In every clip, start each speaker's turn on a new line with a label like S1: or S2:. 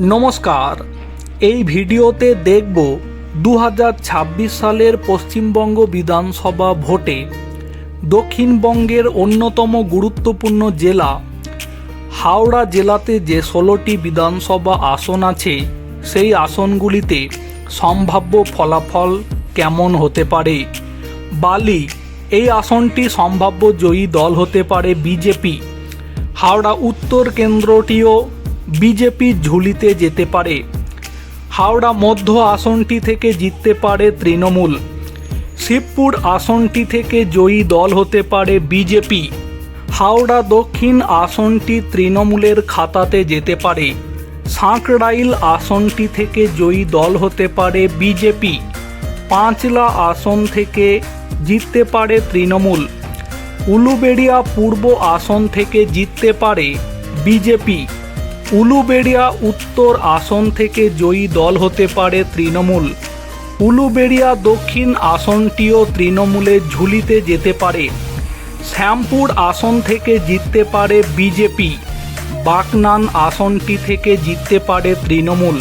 S1: নমস্কার। এই ভিডিওতে দেখব দু হাজার ছাব্বিশ সালের পশ্চিমবঙ্গ বিধানসভা ভোটে দক্ষিণবঙ্গের অন্যতম গুরুত্বপূর্ণ জেলা হাওড়া জেলাতে যে ষোলোটি বিধানসভা আসন আছে, সেই আসনগুলিতে সম্ভাব্য ফলাফল কেমন হতে পারে? বালি, এই আসনটি সম্ভাব্য জয়ী দল হতে পারে বিজেপি। হাওড়া উত্তর কেন্দ্রটিও বিজেপির ঝুলিতে যেতে পারে। হাওড়া মধ্য আসনটি থেকে জিততে পারে তৃণমূল। শিবপুর আসনটি থেকে জয়ী দল হতে পারে বিজেপি। হাওড়া দক্ষিণ আসনটি তৃণমূলের খাতাতে যেতে পারে। সাঁকড়াইল আসনটি থেকে জয়ী দল হতে পারে বিজেপি। পাঁচলা আসন থেকে জিততে পারে তৃণমূল। উলুবেড়িয়া পূর্ব আসন থেকে জিততে পারে বিজেপি। উলুবেড়িয়া উত্তর আসন থেকে জয়ী দল হতে পারে তৃণমূল। উলুবেড়িয়া দক্ষিণ আসনটিও তৃণমূলের ঝুলিতে যেতে পারে। শ্যামপুর আসন থেকে জিততে পারে বিজেপি। বাকনান আসনটি থেকে জিততে পারে তৃণমূল।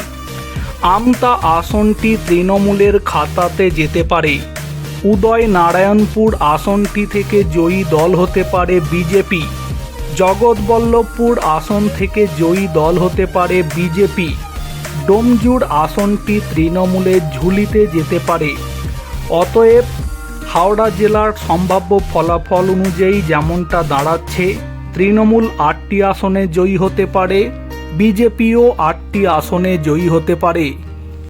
S1: আমতা আসনটি তৃণমূলের খাতাতে যেতে পারে। উদয় নারায়ণপুর আসনটি থেকে জয়ী দল হতে পারে বিজেপি। জগৎবল্লভপুর আসন থেকে জয়ী দল হতে পারে বিজেপি। ডোমজুর আসনটি তৃণমূলের ঝুলিতে যেতে পারে। অতএব হাওড়া জেলার সম্ভাব্য ফলাফল অনুযায়ী যেমনটা দাঁড়াচ্ছে, তৃণমূল আটটি আসনে জয়ী হতে পারে, বিজেপিও আটটি আসনে জয়ী হতে পারে।